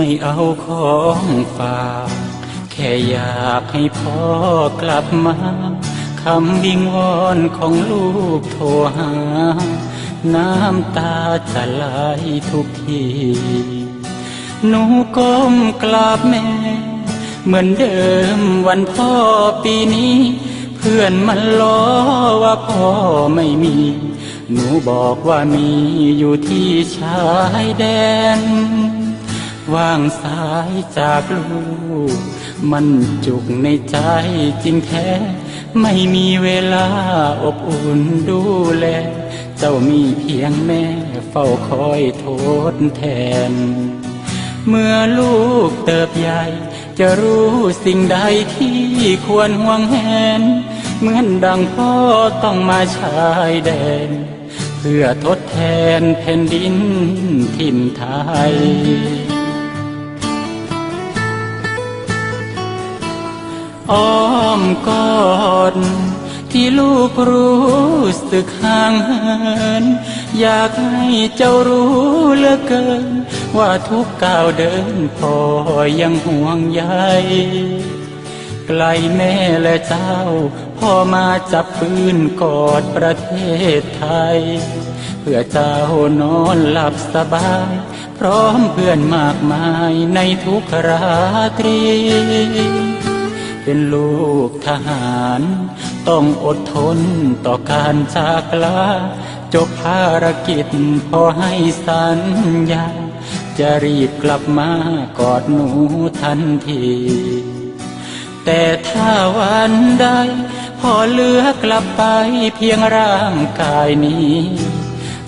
ไม่เอาของฝากแค่อยากให้พ่อกลับมาคำวิงวอนของลูกโทรหา น้ำตาจะไหลทุกทีหนูก้มกราบแม่ เหมือนเดิมวันพ่อปีนี้ เพื่อนมันล้อว่าพ่อไม่มี หนูบอกว่ามีอยู่ที่ชายแดน ว่างสายจากลูก มันจุกในใจจริงแท้ ไม่มีเวลาอบอุ่นดูแล เจ้ามีเพียงแม่เฝ้าคอยโทษแทน เมื่อลูกเติบใหญ่ จะรู้สิ่งใดที่ควรห่วงแหน เหมือนดังพ่อต้องมาชายแดนเพื่อทดแทนแผ่นดินถิ่นไทย อ้อมกอดที่ลูกรู้สึกห่างเหินอยากให้เจ้ารู้เหลือเกิน ว่าทุกก้าวเดินพ่อยังห่วงใยไกลแม่และเจ้า พ่อมาจับปืนกอดประเทศไทย เพื่อเจ้านอนหลับสบาย พร้อมเพื่อนมากมายในทุกราตรี เป็นลูกทหาร ต้องอดทนต่อการจากลาจบภารกิจพอให้สัญญา จะรีบกลับมากอดหนูทันที แต่ถ้าวันใดพอเลือกลับไปเพียงร่างกายนี้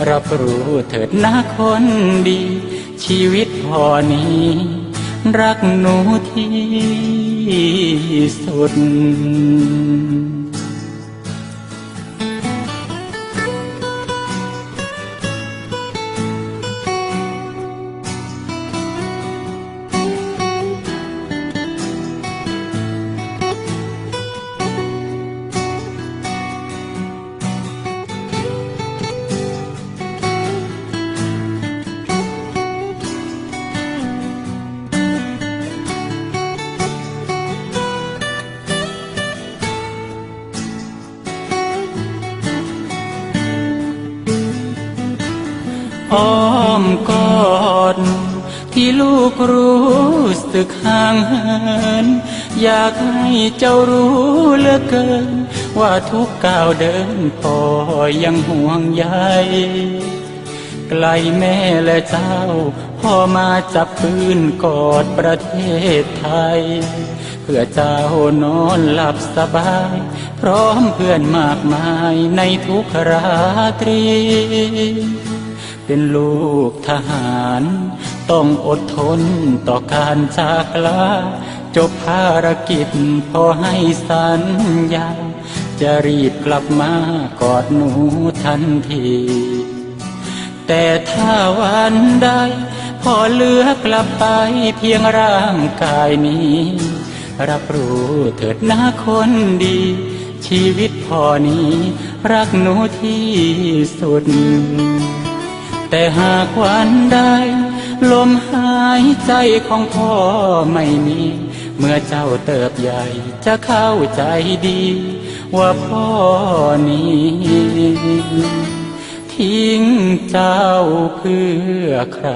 รับรู้เถิดนะคนดี ชีวิตพอนี้ รักหนูที่สุด อ้อมกอดที่ลูกรู้สึกห่างเหินอยากให้เจ้ารู้เหลือเกิน ว่าทุกก้าวเดินพ่อยังห่วงใยไกลแม่และเจ้า พ่อมาจับปืนกอดประเทศไทย เพื่อเจ้านอนหลับสบาย พร้อมเพื่อนมากมายในทุกราตรี เป็นลูกทหาร ต้องอดทนต่อการจากลาจบภารกิจพอให้สัญญา จะรีบกลับมากอดหนูทันที แต่ถ้าวันใดพอเลือกลับไปเพียงร่างกายนี้ รับรู้เถิดหนะคนดี ชีวิตพอนี้ รักหนูที่สุด แต่หากวันใดลมหายใจของพ่อไม่มี เมื่อเจ้าเติบใหญ่จะเข้าใจดี ว่าพ่อนี้ทิ้งเจ้าเพื่อใคร